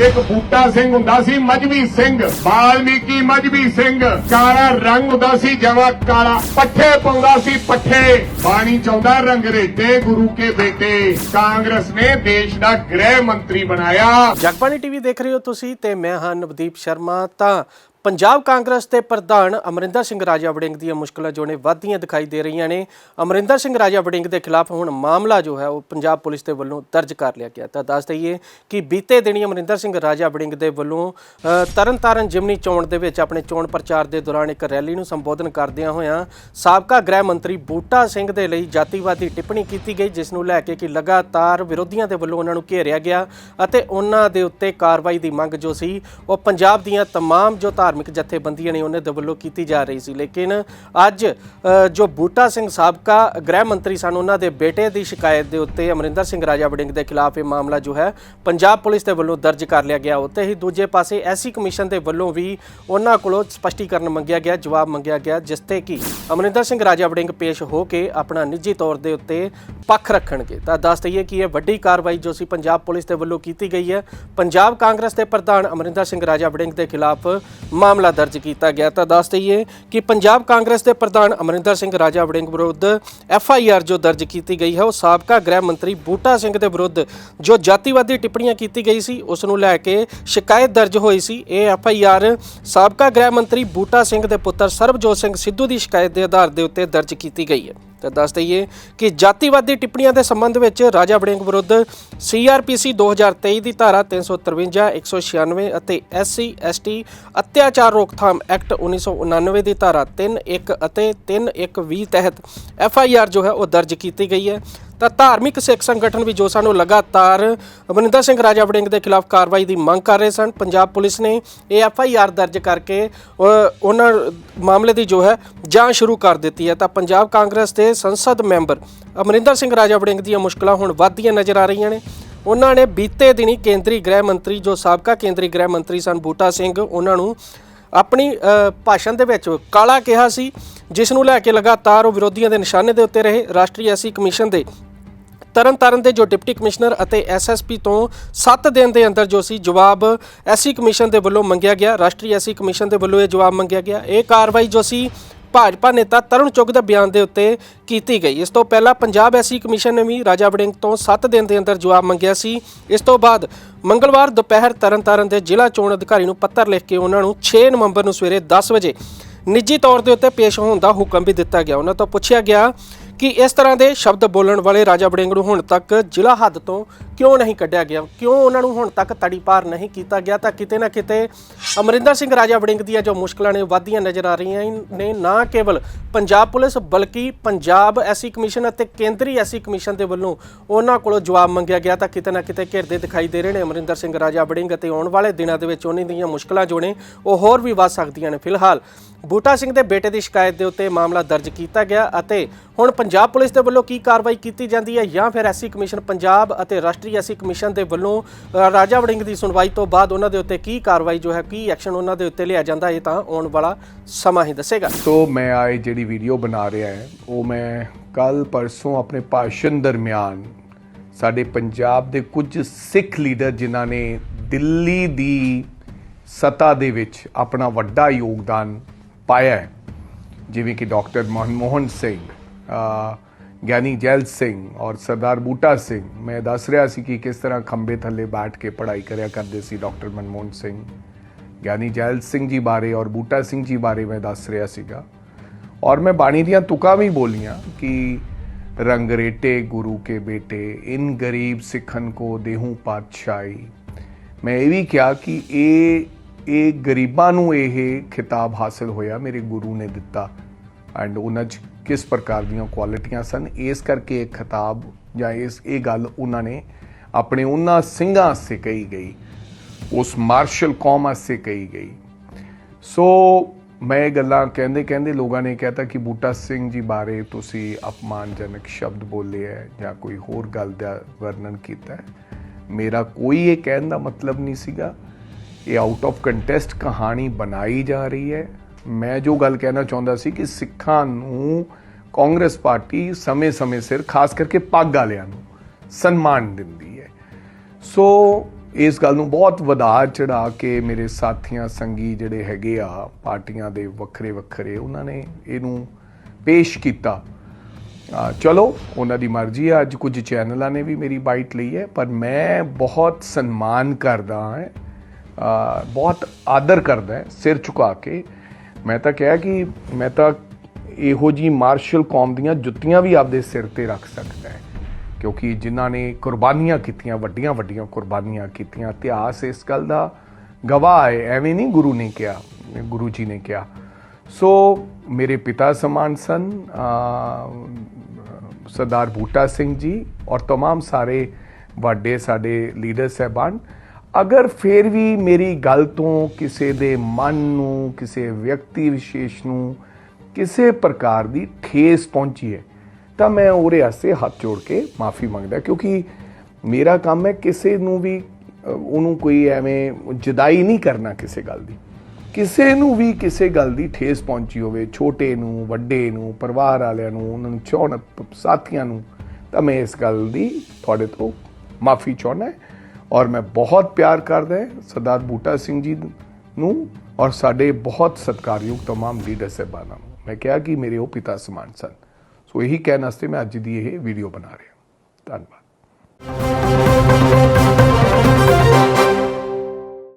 ਇੱਕ ਬੂਟਾ ਸਿੰਘ ਹੁੰਦਾ ਸੀ, ਮਜਬੀ ਸਿੰਘ। ਬਾਲਮੀਕੀ ਮਜਬੀ ਸਿੰਘ। ਕਾਲਾ ਰੰਗ ਹੁੰਦਾ ਸੀ, ਜਮਾ ਕਾਲਾ। ਪੱਠੇ ਪਾਉਂਦਾ ਸੀ, ਪੱਠੇ। ਬਾਣੀ ਚਾਹੁੰਦਾ ਰੰਗਰੇਟੇ ਗੁਰੂ ਕੇ ਬੇਟੇ। ਕਾਂਗਰਸ ਨੇ ਦੇਸ਼ ਦਾ ਗ੍ਰਹਿ ਮੰਤਰੀ ਬਣਾਇਆ। ਜਗਬਾਣੀ ਟੀਵੀ ਦੇਖ ਰਹੇ ਹੋ ਤੁਸੀਂ ਤੇ ਮੈਂ ਹਾਂ ਨਵਦੀਪ ਸ਼ਰਮਾ। ਤਾਂ ਪੰਜਾਬ ਕਾਂਗਰਸ ਦੇ ਪ੍ਰਧਾਨ ਅਮਰਿੰਦਰ ਸਿੰਘ ਰਾਜਾ ਵੜਿੰਗ ਦੀਆਂ ਮੁਸ਼ਕਲਾਂ ਜੋ ਨੇ ਵੱਧਦੀਆਂ ਦਿਖਾਈ ਦੇ ਰਹੀਆਂ ਨੇ। ਅਮਰਿੰਦਰ ਸਿੰਘ ਰਾਜਾ ਵੜਿੰਗ ਦੇ ਖਿਲਾਫ ਹੁਣ ਮਾਮਲਾ ਜੋ ਹੈ ਉਹ ਪੰਜਾਬ ਪੁਲਿਸ ਦੇ ਵੱਲੋਂ ਦਰਜ ਕਰ ਲਿਆ ਗਿਆ ਤਾਂ ਦੱਸ ਦਈਏ ਕਿ ਬੀਤੇ ਦਿਨੀ ਅਮਰਿੰਦਰ ਸਿੰਘ ਰਾਜਾ ਵੜਿੰਗ ਦੇ ਵੱਲੋਂ ਤਰਨਤਾਰਨ ਜਿਮਨੀ ਚੋਣ ਦੇ ਵਿੱਚ ਆਪਣੇ ਚੋਣ ਪ੍ਰਚਾਰ ਦੇ ਦੌਰਾਨ ਇੱਕ ਰੈਲੀ ਨੂੰ ਸੰਬੋਧਨ ਕਰਦਿਆਂ ਹੋਇਆਂ ਸਾਬਕਾ ਗ੍ਰਹਿ ਮੰਤਰੀ ਬੂਟਾ ਸਿੰਘ ਦੇ ਲਈ ਜਾਤੀਵਾਦੀ ਟਿੱਪਣੀ ਕੀਤੀ ਗਈ, ਜਿਸ ਨੂੰ ਲੈ ਕੇ ਕਿ ਲਗਾਤਾਰ ਵਿਰੋਧੀਆਂ ਦੇ ਵੱਲੋਂ ਉਹਨਾਂ ਨੂੰ ਘੇਰਿਆ ਗਿਆ ਅਤੇ ਉਹਨਾਂ ਦੇ ਉੱਤੇ ਕਾਰਵਾਈ ਦੀ ਮੰਗ ਜੋ ਸੀ, ਉਹ ਪੰਜਾਬ ਦੀਆਂ ਤਮਾਮ ਜੋ ਧਾਰਮਿਕ ਜਥੇਬੰਦੀਆਂ ਨੇ ਉਹਨਾਂ ਦੇ ਵੱਲੋਂ ਕੀਤੀ ਜਾ ਰਹੀ ਸੀ। ਲੇਕਿਨ ਅੱਜ ਜੋ ਬੂਟਾ ਸਿੰਘ ਸਾਬਕਾ ਗ੍ਰਹਿ ਮੰਤਰੀ ਸਨ, ਉਹਨਾਂ ਦੇ ਬੇਟੇ ਦੀ ਸ਼ਿਕਾਇਤ ਦੇ ਉੱਤੇ ਅਮਰਿੰਦਰ ਸਿੰਘ ਰਾਜਾ ਵੜਿੰਗ ਦੇ ਖਿਲਾਫ ਇਹ ਮਾਮਲਾ ਜੋ ਹੈ, ਪੰਜਾਬ ਪੁਲਿਸ ਦੇ ਵੱਲੋਂ ਦਰਜ ਕਰ ਲਿਆ ਗਿਆ। ਉੱਤੇ ਹੀ ਦੂਜੇ ਪਾਸੇ ਐਸੀ ਕਮਿਸ਼ਨ ਦੇ ਵੱਲੋਂ ਵੀ ਉਹਨਾਂ ਕੋਲੋਂ ਸਪਸ਼ਟੀਕਰਨ ਮੰਗਿਆ ਗਿਆ, ਜਵਾਬ ਮੰਗਿਆ ਗਿਆ, ਜਿਸ ਤੇ ਕਿ ਅਮਰਿੰਦਰ ਸਿੰਘ ਰਾਜਾ ਵੜਿੰਗ ਪੇਸ਼ ਹੋ ਕੇ ਆਪਣਾ ਨਿੱਜੀ ਤੌਰ ਦੇ ਉੱਤੇ ਪੱਖ ਰੱਖਣਗੇ। ਤਾਂ ਦੱਸ ਦਈਏ ਕਿ ਇਹ ਵੱਡੀ ਕਾਰਵਾਈ ਜੋ ਸੀ ਪੰਜਾਬ ਪੁਲਿਸ ਦੇ ਵੱਲੋਂ ਕੀਤੀ ਗਈ ਹੈ। ਪੰਜਾਬ ਕਾਂਗਰਸ ਦੇ ਪ੍ਰਧਾਨ ਅਮਰਿੰਦਰ ਸਿੰਘ ਰਾਜਾ ਵੜਿੰਗ ਦੇ ਖਿਲਾਫ ਮਾਮਲਾ ਦਰਜ ਕੀਤਾ ਗਿਆ। ਤਾਂ ਦੱਸ ਦਈਏ ਕਿ ਪੰਜਾਬ ਕਾਂਗਰਸ ਦੇ ਪ੍ਰਧਾਨ ਅਮਰਿੰਦਰ ਸਿੰਘ ਰਾਜਾ ਵੜਿੰਗ ਵਿਰੁੱਧ ਐਫ ਆਈ ਆਰ ਜੋ ਦਰਜ ਕੀਤੀ ਗਈ ਹੈ, ਉਹ ਸਾਬਕਾ ਗ੍ਰਹਿ ਮੰਤਰੀ ਬੂਟਾ ਸਿੰਘ ਦੇ ਵਿਰੁੱਧ ਜੋ ਜਾਤੀਵਾਦੀ ਟਿੱਪਣੀਆਂ ਕੀਤੀ ਗਈ ਸੀ, ਉਸ ਨੂੰ ਲੈ ਕੇ ਸ਼ਿਕਾਇਤ ਦਰਜ ਹੋਈ ਸੀ। ਇਹ ਐਫ ਆਈ ਆਰ ਸਾਬਕਾ ਗ੍ਰਹਿ ਮੰਤਰੀ ਬੂਟਾ ਸਿੰਘ ਦੇ ਪੁੱਤਰ ਸਰਬਜੋਤ ਸਿੰਘ ਸਿੱਧੂ ਦੀ ਸ਼ਿਕਾਇਤ ਦੇ ਆਧਾਰ ਦੇ ਉੱਤੇ ਦਰਜ ਕੀਤੀ ਗਈ ਹੈ। ਤਾਂ ਦੱਸ ਦਈਏ ਕਿ ਜਾਤੀਵਾਦੀ ਟਿੱਪਣੀਆਂ ਦੇ ਸੰਬੰਧ ਵਿੱਚ ਰਾਜਾ ਵੜਿੰਗ ਵਿਰੁੱਧ ਸੀਆਰਪੀਸੀ 2023 ਦੀ ਧਾਰਾ 353 196 ਅਤੇ ਐਸਸੀ, ਐਸਟੀ ਅਤਿਆਚਾਰ ਰੋਕਥਾਮ ਐਕਟ 1999 ਦੀ ਧਾਰਾ 31 ਅਤੇ 3120 ਤਹਿਤ ਐਫਆਈਆਰ ਜੋ ਹੈ ਉਹ ਦਰਜ ਕੀਤੀ ਗਈ ਹੈ। ਤਾਂ ਧਾਰਮਿਕ ਸਿੱਖ ਸੰਗਠਨ ਵੀ ਜੋ ਸਨ ਉਹ ਲਗਾਤਾਰ ਅਮਰਿੰਦਰ ਸਿੰਘ ਰਾਜਾ ਵੜਿੰਗ ਦੇ ਖਿਲਾਫ ਕਾਰਵਾਈ ਦੀ ਮੰਗ ਕਰ ਰਹੇ ਸਨ। ਪੰਜਾਬ ਪੁਲਿਸ ਨੇ ਇਹ ਐਫ ਆਈ ਆਰ ਦਰਜ ਕਰਕੇ ਉਹਨਾਂ ਮਾਮਲੇ ਦੀ ਜੋ ਹੈ ਜਾਂਚ ਸ਼ੁਰੂ ਕਰ ਦਿੱਤੀ ਹੈ। ਤਾਂ ਪੰਜਾਬ ਕਾਂਗਰਸ ਦੇ ਸੰਸਦ ਮੈਂਬਰ ਅਮਰਿੰਦਰ ਸਿੰਘ ਰਾਜਾ ਵੜਿੰਗ ਦੀਆਂ ਮੁਸ਼ਕਲਾਂ ਹੁਣ ਵੱਧਦੀਆਂ ਨਜ਼ਰ ਆ ਰਹੀਆਂ ਨੇ। ਉਹਨਾਂ ਨੇ ਬੀਤੇ ਦਿਨੀ ਕੇਂਦਰੀ ਗ੍ਰਹਿ ਮੰਤਰੀ, ਜੋ ਸਾਬਕਾ ਕੇਂਦਰੀ ਗ੍ਰਹਿ ਮੰਤਰੀ ਸਨ ਬੂਟਾ ਸਿੰਘ, ਉਹਨਾਂ ਨੂੰ ਆਪਣੀ ਭਾਸ਼ਣ ਦੇ ਵਿੱਚ ਕਾਲਾ ਕਿਹਾ ਸੀ, ਜਿਸ ਨੂੰ ਲੈ ਕੇ ਲਗਾਤਾਰ ਉਹ ਵਿਰੋਧੀਆਂ ਦੇ ਨਿਸ਼ਾਨੇ ਦੇ ਉੱਤੇ ਰਹੇ। ਰਾਸ਼ਟਰੀ ਐਸੀ ਕਮਿਸ਼ਨ ਦੇ ਤਰਨਤਾਰਨ ਦੇ ਜੋ ਡਿਪਟੀ ਕਮਿਸ਼ਨਰ ਅਤੇ ਐਸਐਸਪੀ ਤੋਂ 7 ਦਿਨ ਦੇ ਅੰਦਰ ਜੋ ਸੀ ਜਵਾਬ ਐਸੀ ਕਮਿਸ਼ਨ ਦੇ ਵੱਲੋਂ ਮੰਗਿਆ ਗਿਆ, ਰਾਸ਼ਟਰੀ ਐਸੀ ਕਮਿਸ਼ਨ ਦੇ ਵੱਲੋਂ ਇਹ ਜਵਾਬ ਮੰਗਿਆ ਗਿਆ। ਇਹ ਕਾਰਵਾਈ ਜੋ ਸੀ ਭਾਜਪਾ ਨੇਤਾ ਤਰੁਣ ਚੁੱਗ ਦੇ ਬਿਆਨ ਦੇ ਉੱਤੇ ਕੀਤੀ ਗਈ। ਇਸ ਤੋਂ ਪਹਿਲਾਂ ਪੰਜਾਬ ਐਸੀ ਕਮਿਸ਼ਨ ਨੇ ਵੀ ਰਾਜਾ ਵੜਿੰਗ ਤੋਂ 7 ਦਿਨ ਦੇ ਅੰਦਰ ਜਵਾਬ ਮੰਗਿਆ ਸੀ। ਇਸ ਤੋਂ ਬਾਅਦ ਮੰਗਲਵਾਰ ਦੁਪਹਿਰ ਤਰਨਤਾਰਨ ਦੇ ਜ਼ਿਲ੍ਹਾ ਚੋਣ ਅਧਿਕਾਰੀ ਨੂੰ ਪੱਤਰ ਲਿਖ ਕੇ ਉਹਨਾਂ ਨੂੰ 6 ਨਵੰਬਰ ਨੂੰ ਸਵੇਰੇ 10 ਵਜੇ ਨਿੱਜੀ ਤੌਰ ਦੇ ਉੱਤੇ ਪੇਸ਼ ਹੋਣ ਦਾ ਹੁਕਮ ਵੀ ਦਿੱਤਾ ਗਿਆ। ਉਹਨਾਂ ਤੋਂ ਪੁੱਛਿਆ ਗਿਆ ਕਿ ਇਸ ਤਰ੍ਹਾਂ ਦੇ ਸ਼ਬਦ ਬੋਲਣ ਵਾਲੇ ਰਾਜਾ ਵੜਿੰਗ ਨੂੰ ਹੁਣ ਤੱਕ ਜ਼ਿਲ੍ਹਾ ਹੱਦ ਤੋਂ ਕਿਉਂ ਨਹੀਂ ਕੱਢਿਆ ਗਿਆ? ਕਿਉਂ ਉਹਨਾਂ ਨੂੰ ਹੁਣ ਤੱਕ ਤੜੀ ਪਾਰ ਨਹੀਂ ਕੀਤਾ ਗਿਆ? ਤਾਂ ਕਿਤੇ ਨਾ ਕਿਤੇ ਅਮਰਿੰਦਰ ਸਿੰਘ ਰਾਜਾ ਵੜਿੰਗ ਦੀਆਂ ਜੋ ਮੁਸ਼ਕਲਾਂ ਨੇ, ਵਾਧੀਆਂ ਨਜ਼ਰ ਆ ਰਹੀਆਂ ਨੇ ਨਾ ਕੇਵਲ ਪੰਜਾਬ ਪੁਲਿਸ ਬਲਕਿ ਪੰਜਾਬ ਐਸੀ ਕਮਿਸ਼ਨ ਅਤੇ ਕੇਂਦਰੀ ਐਸੀ ਕਮਿਸ਼ਨ ਦੇ ਵੱਲੋਂ ਉਹਨਾਂ ਕੋਲੋਂ ਜਵਾਬ ਮੰਗਿਆ ਗਿਆ। ਤਾਂ ਕਿਤੇ ਨਾ ਕਿਤੇ ਘਿਰਦੇ ਦਿਖਾਈ ਦੇ ਰਹੇ ਨੇ ਅਮਰਿੰਦਰ ਸਿੰਘ ਰਾਜਾ ਵੜਿੰਗ ਅਤੇ ਆਉਣ ਵਾਲੇ ਦਿਨਾਂ ਦੇ ਵਿੱਚ ਉਹਨਾਂ ਦੀਆਂ ਮੁਸ਼ਕਲਾਂ ਜੋ ਨੇ, ਉਹ ਹੋਰ ਵੀ ਵੱਧ ਸਕਦੀਆਂ ਨੇ। ਫਿਲਹਾਲ ਬੂਟਾ ਸਿੰਘ ਦੇ ਬੇਟੇ ਦੀ ਸ਼ਿਕਾਇਤ ਦੇ ਉੱਤੇ ਮਾਮਲਾ ਦਰਜ ਕੀਤਾ ਗਿਆ ਅਤੇ ਹੁਣ ਪੰਜਾਬ ਪੁਲਿਸ ਦੇ ਵੱਲੋਂ ਕੀ ਕਾਰਵਾਈ ਕੀਤੀ ਜਾਂਦੀ ਹੈ ਜਾਂ ਫਿਰ ਐਸੀ ਕਮਿਸ਼ਨ ਪੰਜਾਬ ਅਤੇ ਰਾਸ਼ਟਰੀ ਐਸੀ ਕਮਿਸ਼ਨ ਦੇ ਵੱਲੋਂ ਰਾਜਾ ਵੜਿੰਗ ਦੀ ਸੁਣਵਾਈ ਤੋਂ ਬਾਅਦ ਉਹਨਾਂ ਦੇ ਉੱਤੇ ਕੀ ਕਾਰਵਾਈ ਜੋ ਹੈ, ਕੀ ਐਕਸ਼ਨ ਉਹਨਾਂ ਦੇ ਉੱਤੇ ਲਿਆ ਜਾਂਦਾ, ਇਹ ਤਾਂ ਆਉਣ ਵਾਲਾ ਸਮਾਂ ਹੀ ਦੱਸੇਗਾ। ਸੋ ਮੈਂ ਆਏ ਜਿਹੜੀ ਵੀਡੀਓ ਬਣਾ ਰਿਹਾ ਹੈ, ਉਹ ਮੈਂ ਕੱਲ ਪਰਸੋਂ ਆਪਣੇ ਭਾਸ਼ਣ ਦਰਮਿਆਨ ਸਾਡੇ ਪੰਜਾਬ ਦੇ ਕੁਝ ਸਿੱਖ ਲੀਡਰ ਜਿਨ੍ਹਾਂ ਨੇ ਦਿੱਲੀ ਦੀ ਸਤਾ ਦੇ ਵਿੱਚ ਆਪਣਾ ਵੱਡਾ ਯੋਗਦਾਨ ਪਾਇਆ ਹੈ, ਜਿਵੇਂ ਕਿ ਡਾਕਟਰ ਮਨਮੋਹਨ ਸਿੰਘ ਗਿਆਨੀ ਜੈਲ ਸਿੰਘ ਔਰ ਸਰਦਾਰ ਬੂਟਾ ਸਿੰਘ ਮੈਂ ਦੱਸ ਰਿਹਾ ਸੀ ਕਿ ਕਿਸ ਤਰ੍ਹਾਂ ਖੰਬੇ ਥੱਲੇ ਬੈਠ ਕੇ ਪੜ੍ਹਾਈ ਕਰਿਆ ਕਰਦੇ ਸੀ ਡਾਕਟਰ ਮਨਮੋਹਨ ਸਿੰਘ ਗਿਆਨੀ ਜੈਲ ਸਿੰਘ ਜੀ ਬਾਰੇ ਔਰ ਬੂਟਾ ਸਿੰਘ ਜੀ ਬਾਰੇ ਮੈਂ ਦੱਸ ਰਿਹਾ ਸੀਗਾ ਔਰ ਮੈਂ ਬਾਣੀ ਦੀਆਂ ਤੁਕਾਂ ਵੀ ਬੋਲੀਆਂ ਕਿ ਰੰਗਰੇਟੇ ਗੁਰੂ ਕੇ ਬੇਟੇ ਇਨ ਗਰੀਬ ਸਿੱਖਨ ਕੋ ਦੇਹੂ ਪਾਤਸ਼ਾਹੀ ਮੈਂ ਇਹ ਵੀ ਕਿਹਾ ਕਿ ਇਹ ਇਹ ਗਰੀਬਾਂ ਨੂੰ ਇਹ ਖਿਤਾਬ ਹਾਸਲ ਹੋਇਆ ਮੇਰੇ ਗੁਰੂ ਨੇ ਦਿੱਤਾ ਐਂਡ ਉਹਨਾਂ 'ਚ ਕਿਸ ਪ੍ਰਕਾਰ ਦੀਆਂ ਕੁਆਲਿਟੀਆਂ ਸਨ, ਇਸ ਕਰਕੇ ਇਹ ਖਿਤਾਬ ਜਾਂ ਇਸ, ਇਹ ਗੱਲ ਉਹਨਾਂ ਨੇ ਆਪਣੇ ਉਹਨਾਂ ਸਿੰਘਾਂ ਵਾਸਤੇ ਕਹੀ ਗਈ, ਉਸ ਮਾਰਸ਼ਲ ਕੌਮ ਵਾਸਤੇ ਕਹੀ ਗਈ। ਸੋ ਮੈਂ ਇਹ ਗੱਲਾਂ ਕਹਿੰਦੇ ਕਹਿੰਦੇ ਲੋਕਾਂ ਨੇ ਕਹਿਤਾ ਕਿ ਬੂਟਾ ਸਿੰਘ ਜੀ ਬਾਰੇ ਤੁਸੀਂ ਅਪਮਾਨਜਨਕ ਸ਼ਬਦ ਬੋਲੇ ਹੈ ਜਾਂ ਕੋਈ ਹੋਰ ਗੱਲ ਦਾ ਵਰਣਨ ਕੀਤਾ ਹੈ। ਮੇਰਾ ਕੋਈ ਇਹ ਕਹਿਣ ਦਾ ਮਤਲਬ ਨਹੀਂ ਸੀਗਾ। ਇਹ ਆਊਟ ਆਫ ਕੰਟੈਸਟ ਕਹਾਣੀ ਬਣਾਈ ਜਾ ਰਹੀ ਹੈ। ਮੈਂ ਜੋ ਗੱਲ ਕਹਿਣਾ ਚਾਹੁੰਦਾ ਸੀ ਕਿ ਸਿੱਖਾਂ ਨੂੰ ਕਾਂਗਰਸ ਪਾਰਟੀ ਸਮੇਂ-ਸਮੇਂ ਸਿਰ, ਖਾਸ ਕਰਕੇ ਪੱਗ ਵਾਲਿਆਂ ਨੂੰ ਸਨਮਾਨ ਦਿੰਦੀ ਹੈ। ਸੋ ਇਸ ਗੱਲ ਨੂੰ ਬਹੁਤ ਵਧਾ ਚੜਾ ਕੇ ਮੇਰੇ ਸਾਥੀਆਂ, ਸੰਗੀ ਜਿਹੜੇ ਹੈਗੇ ਆ, ਪਾਰਟੀਆਂ ਦੇ ਵੱਖਰੇ ਵੱਖਰੇ, ਉਹਨਾਂ ਨੇ ਇਹਨੂੰ ਪੇਸ਼ ਕੀਤਾ। ਚਲੋ, ਉਹਨਾਂ ਦੀ ਮਰਜ਼ੀ ਆ, ਅੱਜ ਕੁਝ ਚੈਨਲਾਂ ਨੇ ਵੀ ਮੇਰੀ ਬਾਈਟ ਲਈ ਹੈ, ਪਰ ਮੈਂ ਬਹੁਤ ਸਨਮਾਨ ਕਰਦਾ ਹਾਂ ਬਹੁਤ ਆਦਰ ਕਰਦਾ ਸਿਰ ਝੁਕਾ ਕੇ। ਮੈਂ ਤਾਂ ਕਿਹਾ ਕਿ ਮੈਂ ਤਾਂ ਇਹੋ ਜੀ ਮਾਰਸ਼ਲ ਕੌਮ ਦੀਆਂ ਜੁੱਤੀਆਂ ਵੀ ਆਪਦੇ ਸਿਰ ਤੇ ਰੱਖ ਸਕਦਾ ਹੈ ਕਿਉਂਕਿ ਜਿਨ੍ਹਾਂ ਨੇ ਕੁਰਬਾਨੀਆਂ ਕੀਤੀਆਂ ਵੱਡੀਆਂ ਵੱਡੀਆਂ ਕੁਰਬਾਨੀਆਂ ਕੀਤੀਆਂ ਇਤਿਹਾਸ ਇਸ ਗੱਲ ਦਾ ਗਵਾਹ ਹੈ ਐਵੇਂ ਨਹੀਂ ਗੁਰੂ ਨੇ ਕਿਹਾ ਗੁਰੂ ਜੀ ਨੇ ਕਿਹਾ ਸੋ ਮੇਰੇ ਪਿਤਾ ਸਮਾਨ ਸਨ ਅ, ਸਰਦਾਰ ਬੂਟਾ ਸਿੰਘ ਜੀ ਔਰ तमाम ਸਾਰੇ ਵੱਡੇ ਸਾਡੇ ਲੀਡਰ ਸਹਿਬਾਨ ਅਗਰ ਫਿਰ ਵੀ ਮੇਰੀ ਗੱਲ ਤੋਂ ਕਿਸੇ ਦੇ ਮਨ ਨੂੰ ਕਿਸੇ ਵਿਅਕਤੀ ਵਿਸ਼ੇਸ਼ ਨੂੰ ਕਿਸੇ ਪ੍ਰਕਾਰ ਦੀ ਠੇਸ ਪਹੁੰਚੀ ਹੈ ਤਾਂ ਮੈਂ ਉਹਦੇ ਵਾਸਤੇ ਹੱਥ ਜੋੜ ਕੇ ਮਾਫੀ ਮੰਗਦਾ ਕਿਉਂਕਿ ਮੇਰਾ ਕੰਮ ਹੈ ਕਿਸੇ ਨੂੰ ਵੀ ਅ, ਉਹਨੂੰ ਕੋਈ ਐਵੇਂ ਜਦਾਈ ਨਹੀਂ ਕਰਨਾ ਕਿਸੇ ਗੱਲ ਦੀ ਕਿਸੇ ਨੂੰ ਵੀ ਕਿਸੇ ਗੱਲ ਦੀ ਠੇਸ ਪਹੁੰਚੀ ਹੋਵੇ ਛੋਟੇ ਨੂੰ ਵੱਡੇ ਨੂੰ ਪਰਿਵਾਰ ਵਾਲਿਆਂ ਨੂੰ ਉਹਨਾਂ ਨੂੰ ਚਾਹਣ ਸਾਥੀਆਂ ਨੂੰ ਤਾਂ ਮੈਂ ਇਸ ਗੱਲ ਦੀ ਤੁਹਾਡੇ ਤੋਂ ਮਾਫੀ ਚਾਹੁੰਦਾ ਹਾਂ ਔਰ ਮੈਂ ਬਹੁਤ ਪਿਆਰ ਕਰਦਾ ਹਾਂ ਸਰਦਾਰ ਬੂਟਾ ਸਿੰਘ ਜੀ ਨੂੰ ਔਰ ਸਾਡੇ ਬਹੁਤ ਸਤਿਕਾਰਯੋਗ तमाम ਲੀਡਰ ਸਾਹਿਬਾਨਾਂ ਨੂੰ ਮੈਂ ਕਿਹਾ ਕਿ ਮੇਰੇ ਉਹ ਪਿਤਾ ਸਮਾਨ ਸਨ। ਸੋ ਇਹੀ ਕਹਿਣ ਵਾਸਤੇ ਮੈਂ ਅੱਜ ਦੀ ਇਹ ਵੀਡੀਓ ਬਣਾ ਰਿਹਾ। ਧੰਨਵਾਦ।